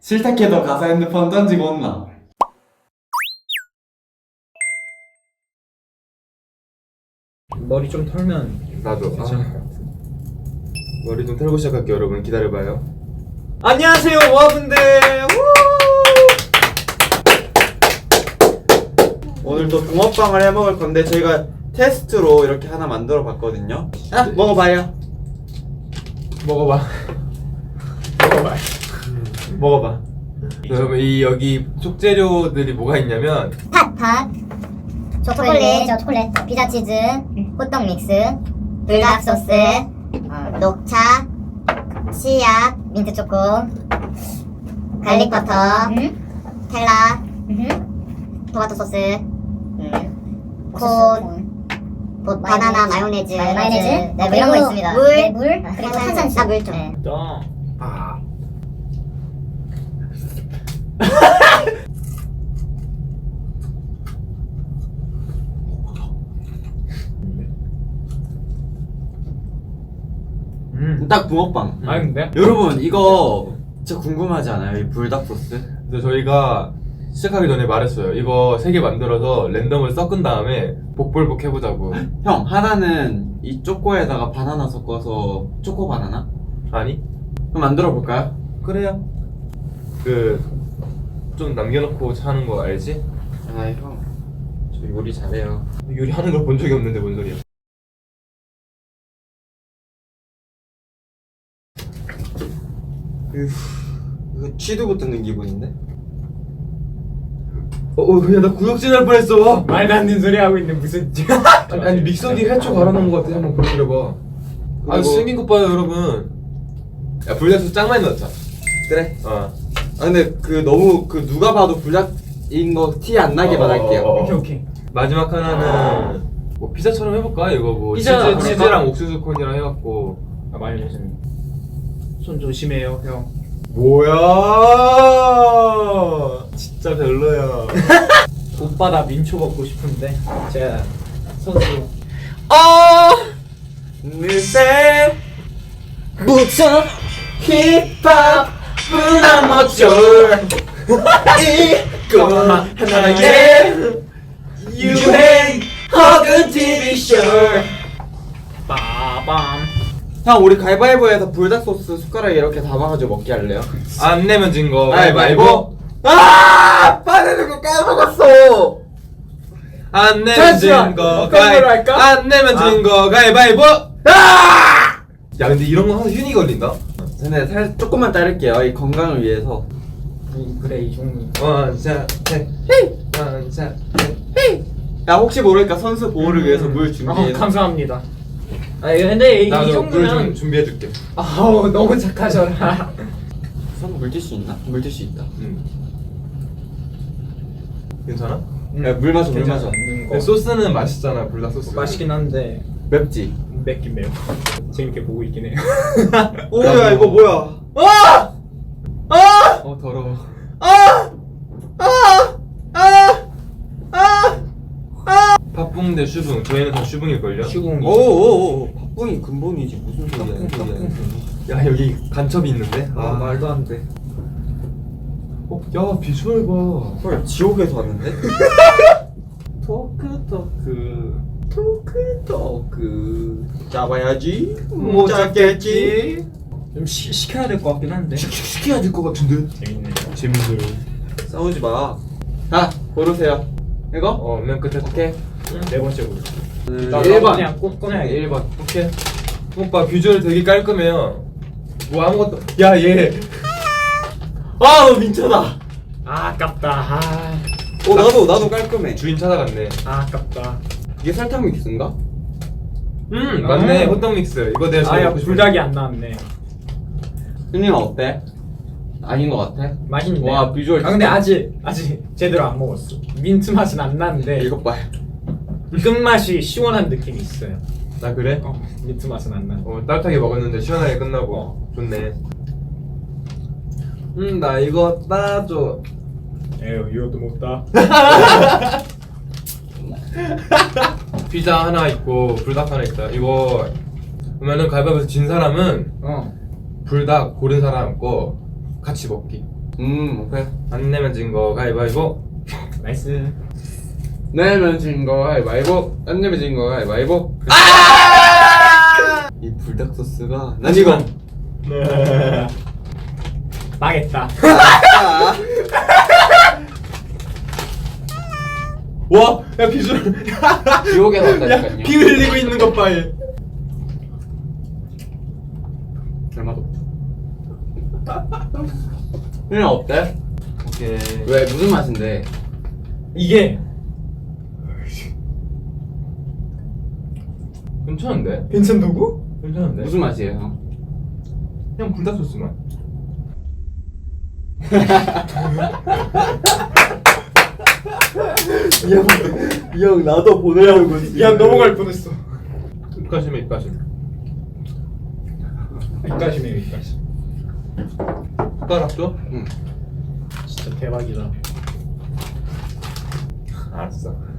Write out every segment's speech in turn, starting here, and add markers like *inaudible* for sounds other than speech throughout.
싫다 해도 가서 핸드폰 던지고 온나. 머리 좀 털면 나도. 괜찮을 아, 것 같아. 머리 좀 털고 시작할게요 여러분. 기다려봐요. 안녕하세요 모아분들. 오늘 또 붕어빵을 해 먹을 건데 저희가 테스트로 이렇게 하나 만들어 봤거든요. 아. 먹어봐요. 먹어봐 먹어봐. 먹어봐. 여러분 이 여기 속재료들이 뭐가 있냐면 팥, 팥, 초콜릿, 저 초콜릿, 피자 치즈, 호떡 믹스, 불닭 소스, 어, 녹차, 씨앗, 민트 초코, 갈릭 버터, 텔라, 토마토 소스, 콘, 보- 바나나 마요네즈, 마요네즈, 네, 뭐 이런 거 있습니다. 물, 물, 그리고 탄산수, 나물 좀. 또아 딱 붕어빵 아닌데? 여러분 이거 진짜 궁금하지 않아요? 이 불닭 소스? 근데 저희가 시작하기 전에 말했어요 이거 세 개 만들어서 랜덤을 섞은 다음에 복불복 해보자고 *laughs* 형 하나는 이 초코에다가 바나나 섞어서 초코 바나나? 아니? 그럼 만들어 볼까요? 그래요 그 좀 남겨놓고 하는 거 알지? 아 형 저 요리 잘해요 요리하는 걸 본 적이 없는데 뭔 소리야 이거 취두부 뜯는 기분인데? 어, 어, 야, 나 구역질 할 뻔했어. 말도 안 되는 소리 하고 있는데 무슨 *laughs* 아니, 아니 믹서기 해초 갈아놓은 것 같아. 한번 보여드려봐. 아, 생긴 것 봐요, 여러분. 야, 불닭소스 짱 많이 넣자. 그래 어. 아 근데 그 너무 그 누가 봐도 불닭인 거 티 안 나게만 어, 할게요 어, 어. 오케이 오케이. 마지막 하나는 뭐 피자처럼 해볼까? 이거 뭐 피자 치즈? 치즈랑 옥수수 콘이랑 해갖고. 아 마요네즈는 손 조심해요 형. 뭐야? 진짜 별로야. *laughs* 오빠 나 민초 먹고 싶은데 제가 선수. 어 느새 부터 힙합 문화모줄 이거 하나의 유행 혹은 TV쇼 빠밤. 형 우리 가위바위보에서 불닭 소스 숟가락에 이렇게 담아가지고 먹게 할래요? 안 내면 진 거. 가위바위보 아! 빠내는 거 까먹었어 안 내면 잠시만. 진 거. 어떤 걸로 할까? 안 내면 진 거. 가위바위보. 아! 야, 근데 이런 거 하면 휴니 걸린다. 근데 살 조금만 자를게요 이 건강을 위해서 이, 그래 이 종이. 원샷 셋. 원샷 셋. 야 혹시 모르니까 선수 보호를 위해서 물 어, 준비해 감사합니다. 아 근데 이, 이 나도 물좀 정도면 준비해줄게. 아우 너무 착하셔라. 선 물질 수 있나? 물질 수 있다 응. 괜찮아? 야, 물 마셔 물 마셔 있는 거. 근데 소스는 맛있잖아 불닭 소스. 맛있긴 한데 맵지? 맵긴 매워. 재밌게 보고 있긴 해요. *laughs* 오야 이거 뭐야 어 더러워. 대 슈붕. 저희는 다 슈붕일 걸요. 슈궁이. 오오오 팥붕이 근본이지 무슨 소리야. 야 여기 간첩이 있는데. 아 말도 안 돼. 어, 야 비주얼 봐. 헐 지옥에서 왔는데? *laughs* 토크 토크 토크 토크 잡아야지 못 잡겠지 좀 시, 시켜야 될 것 같긴 한데. 시켜야 될 것 같은데. 재밌네요. 재밌어요. 싸우지 마 자 고르세요 이거? 어, 맨 끝에 오케이. 네 번째 로 음, 나- 일 번. 그냥 꺼- 꺼내야겠다. 1번. 오케이. 오빠 비주얼 되게 깔끔해요. 뭐 아무것도. 야 얘. 아 민초다 아 아깝다. 아, 어 나도 나도 깔끔해 주인 찾아갔네. 아 아깝다. 이게 설탕 믹스인가? 음 맞네 음. 호떡 믹스. 이거 내가 제일 아야 먹고 싶은 불닭이 안 나왔네. 형님 어때? 아닌 것 같아? 맛있네. 와, 비주얼 아 근데 진짜- 아직 아직 제대로 안 먹었어. 민트 맛은 안 나는데 이것 봐요 끝맛이 시원한 느낌이 있어요. 아 그래? 어 민트 맛은 안 나. 어 따뜻하게 먹었는데 시원하게 끝나고 어. 좋네. 음 나 이거 따줘. 에휴 이것도 못 따. *laughs* 피자 하나 있고 불닭 하나 있다. 이거 그러면은 가위바위보에서 진 사람은 어. 불닭 고른 사람 거 같이 먹기. 음 오케이 안 내면 진 거 가위바위보. 나이스. 내면 진거 가위바위보 안 내면 진거 가위바위보 아! 이 불닭 소스가 난 이거 망했다. *laughs* 와, 야 비주얼. 지옥에 *laughs* 야, 나왔다니까요 피 흘리고 있는 것 봐. 얘. 얼마도 그냥 어때? 오케이. 왜 무슨 맛인데? 이게 괜찮은데? 괜찮다고? 괜찮은데? 무슨 맛이에요 형? 그냥 불닭 소스만. 이형 나도 보내라고 야 넘어갈 뻔했어. 입가심에 입가심. 입가심이에요 입가심. 숟가락 줘? 응 진짜 대박이다. 알았어.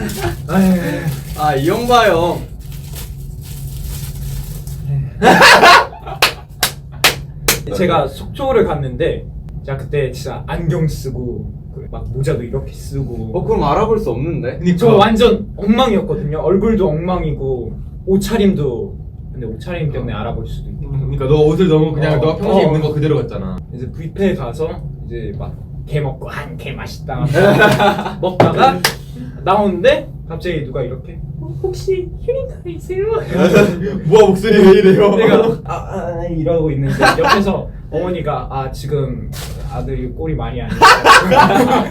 에이. 아이 형 봐요 제가 속초를 갔는데 제가 그때 진짜 안경 쓰고 그막 모자도 이렇게 쓰고 어 그럼 알아볼 수 없는데? 저 완전 엉망이었거든요. 얼굴도 엉망이고 옷차림도 근데 옷차림 때문에 알아볼 수도 있고 그러니까 너 옷을 너무 그냥 어, 너가 평소에 어. 입는 거 그대로 같잖아. 이제 뷔페에 가서 이제 막 개 먹고 한 개 맛있다 *laughs* 먹다가 나오는데 갑자기 누가 이렇게 어, 혹시 휴닝카이세요? *laughs* 뭐야 목소리 왜 이래요? 내가 아, 아 이러고 있는데 옆에서 어머니가 아 지금 아들이 꼴이 많이 안 좋아.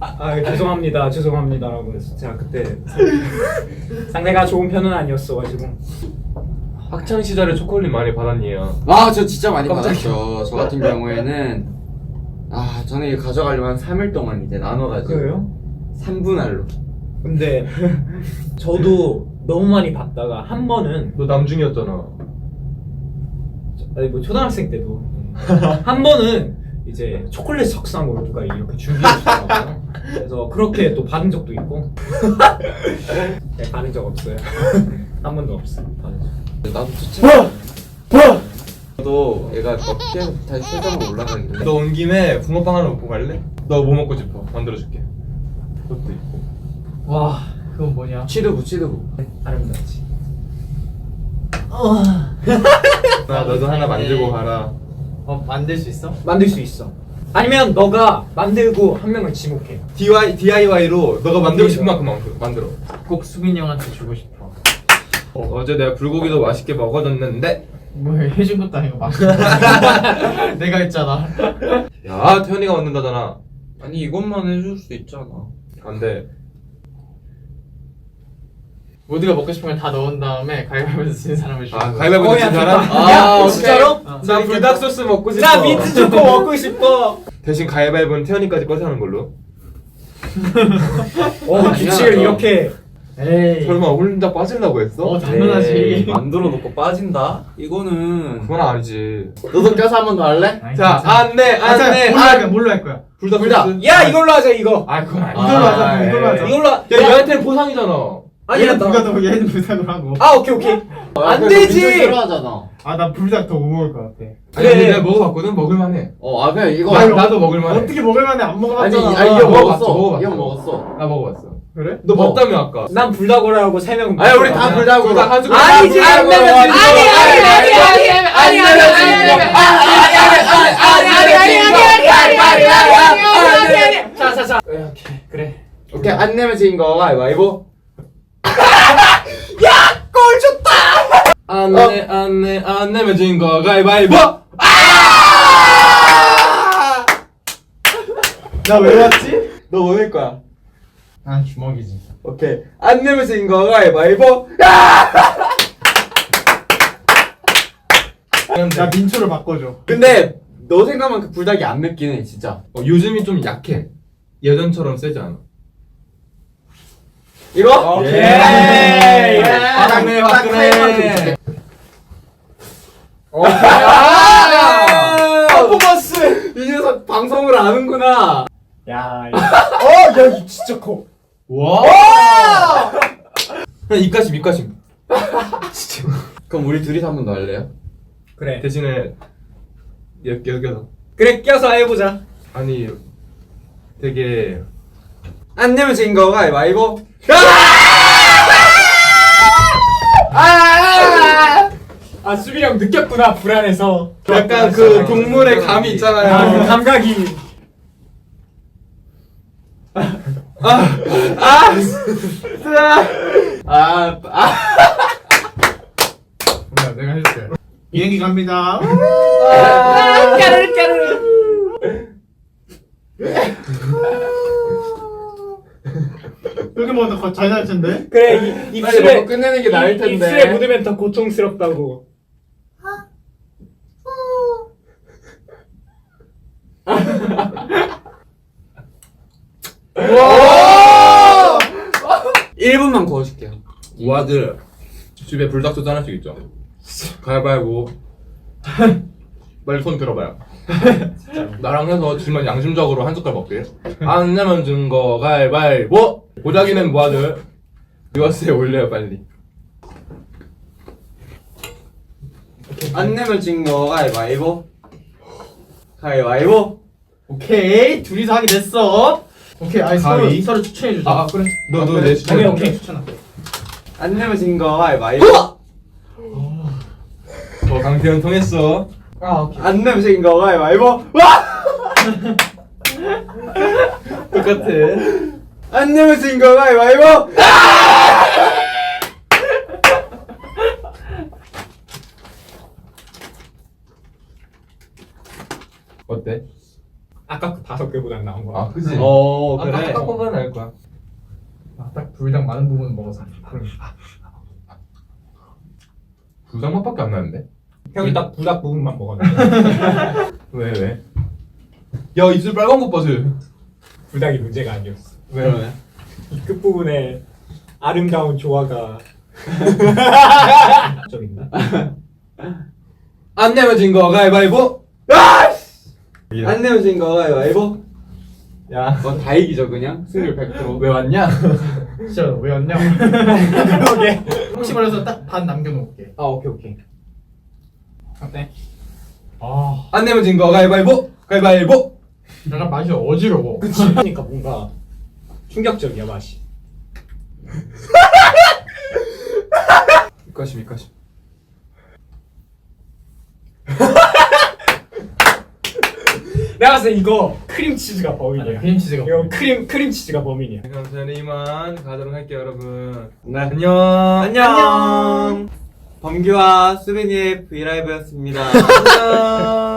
*laughs* 아 죄송합니다 죄송합니다라고 해서 제가 그때 상대가 좋은 편은 아니었어가지고 학창 시절에 초콜릿 많이 받았니요. 아 저 진짜 많이 깜짝이야. 받았죠 저 같은 경우에는 아 저는 이거 가져가려고 한 3일 동안 이제 나눠 가지고 그래요? 3분할로 근데 *laughs* 저도 너무 많이 받다가 한 번은 너 남중이었잖아. 아니 뭐 초등학생 때도 *laughs* 한 번은 이제 초콜릿 석상 으로 누가 이렇게 준비해주더라고요. 그래서 그렇게 또 받은 적도 있고 *laughs* 네, 받은 적 없어요. 한 번도 없어. 받은 적. 나도 추천 저도 얘가 막 계속 다시 설정으로 올라가길래 너 온 김에 붕어빵 하나 먹고 갈래? 너 뭐 먹고 싶어? 만들어줄게. 그것도 있고. 와 그건 뭐냐? 치드부 치드부 아름답지. 나 너도 하나 만들고 가라. 어 만들 수 있어? 만들 수 있어. 아니면 너가 만들고 한 명을 지목해. DIY DIY로 너가 만들고 싶은 만큼 만들- 만들어. 꼭 수빈이 형한테 주고 싶어. 어, 어 제 내가 불고기도 맛있게 먹어줬는데. 뭐 해준 것도 아니고 막. *laughs* 내가 했잖아. 야 태현이가 만든다잖아. 아니 이것만 해줄 수 있잖아 안돼. 모두가 먹고 싶은 걸 다 넣은 다음에 가위바위보에서 진 사람을 주는 아 거야. 가위바위보 어, 진 야, 사람? 아. 진짜로? 어. 나 불닭 소스 먹고 싶어. 나 민트 초코 먹고 싶어. 대신 가위바위보는 태현이까지 꺼사는 걸로. 어 규칙을. 이렇게. 에이. 설마 혼자 빠지려고 했어? 어 당연하지. 에이, *laughs* 만들어 놓고 빠진다? 이거는 그건 아니지. 너도 껴서 한 번 더 할래? 아니, 자 괜찮아. 안내 아, 자, 안내 뭘로 할 거야? 안. 뭘로 할 거야? 불닭 불닭. 소스. 야 이걸로 하자 이거. 아 그건 아니. 이걸로 하자, 이걸로 하자. 이걸로 하- 야 얘한테는 보상이잖아. 아니야 얘는 나. 불닭 더 얘는 불닭으로 하고. 아 오케이 오케이. 안 되지. 싫어하잖아 아나 불닭 더못 먹을 것 같아. 아니 그래. 내가 먹어봤거든 먹을만해. 어 아 그냥 이거 나, 이거 나도 먹을만해. 어떻게 먹을 만해 안 아니 먹어봤잖아. 아 이거 먹어봤어, 먹었어 먹어봤어. 이형 먹었어 나 먹어봤어. 그래? 너 어. 먹다며 아까. 난 불닭으로 고 세명 아니 우리 다 불닭으로. 불닭 한줄 아니지. 안 내면 아니 아니 아니 아니 아니 아니 아니 자자자. 오케이 그래. 오케이 안 내면 진 거. 가위바위보. 야! 골 줬다! 안 내, 안 내, 안 내면 진 거. 가위바위보! 나 왜 왔지? 너 원할 거야. 난 주먹이지. 오케이 안 내면 진거 가위바위보 나 민초를 바꿔줘. 근데 너 생각만큼 불닭이 안 맵긴 해 진짜 어, 요즘이 좀 약해. 예전처럼 세지 않아. 이거? 오케이. 예. 화끈해. 칼만큼 줄게. 아! 퍼포먼스 이 녀석 방송을 아는구나 야 어야 *laughs* 진짜 커. 와. 그냥 입가심 입가심. *laughs* 그럼 우리 둘이서 한 번 더 할래요? 그래. 대신에 여, 여기서. 그래 껴서 해보자. 아니 되게 안 내면 진 거 가위바위보 아! 수빈이 형 느꼈구나 불안해서. 약간 그 동물의 감이 있잖아요. 아, 그 감각이 아, 아. 내가, 내가 해줄게. 비행기 갑니다. 까르르 까르르 여기 뭐더 잘날 텐데? 그래 이, 빨리 입술에 먹고 끝내는 게 나을 이- 텐데. 입술에 묻으면 더 고통스럽다고 와! 1분만 구워줄게요. 우아들 집에 불닭소스 하나씩 있죠 가위바위보 *laughs* 빨리 손 들어봐요 *laughs* 나랑 해서 지만 양심적으로 한 숟갈 먹게 안 내면 준거 가위바위보 보자기는 뭐하들 유아스에 올려요 빨리 안 내면 진 거 가위바위보. 가위바위보. 오케이. 둘이서 하게 됐어. 오케이. 아니, 서로, 가위. 서로 추천해 주자. 아 그래 너너 그래. 내 추천 오케이, 오케이. 추천할게. 안 내면 진거 가위바위보. 어 강태현 통했어 아, 오케이. 안 내면 진거 가위바위보. 와! *laughs* 똑같아. 안 내면 진거 가위바위보. 어때? 아까 그 다섯 개보다 나온 거야 아 그지? 어, 아까 그래. 딱 보면 알 거야 아, 딱 불닭 많은 부분 먹어서. 그럼. 불닭 맛밖에 안 나는데? 형이 딱 부닭 부분만 먹었는데 *laughs* 왜 왜? 야 입술 빨간 것 봐, 쟤. 부닭이 문제가 아니었어 왜? 이 끝 부분에 아름다운 조화가 *laughs* 좀 있나? 안 내면 진거 가위바위보. 안 내면 진거 가위바위보. 야, 너다 이기죠, 그냥? 승률 100%. 왜 왔냐? *laughs* 진짜 왜 왔냐? *laughs* 그러게 혹시 몰라서 딱 반 남겨놓을게. 아 오케이 오케이 어때? 아, 안 내면 진 거 가위바위보. 가위바위보. 약간 맛이 어지러워. 그치 그러니까 뭔가 충격적이야 맛이 *laughs* 이까심 이까심. 내가 봤을 때 이거 크림치즈가 범인이야 크림치즈가. 이거 크림 크림치즈가 범인이야 그럼 저는 이만 가도록 할게요, 여러분. 네. 안녕. 안녕. 범규와 수빈이의 브이라이브였습니다. *laughs* 안녕.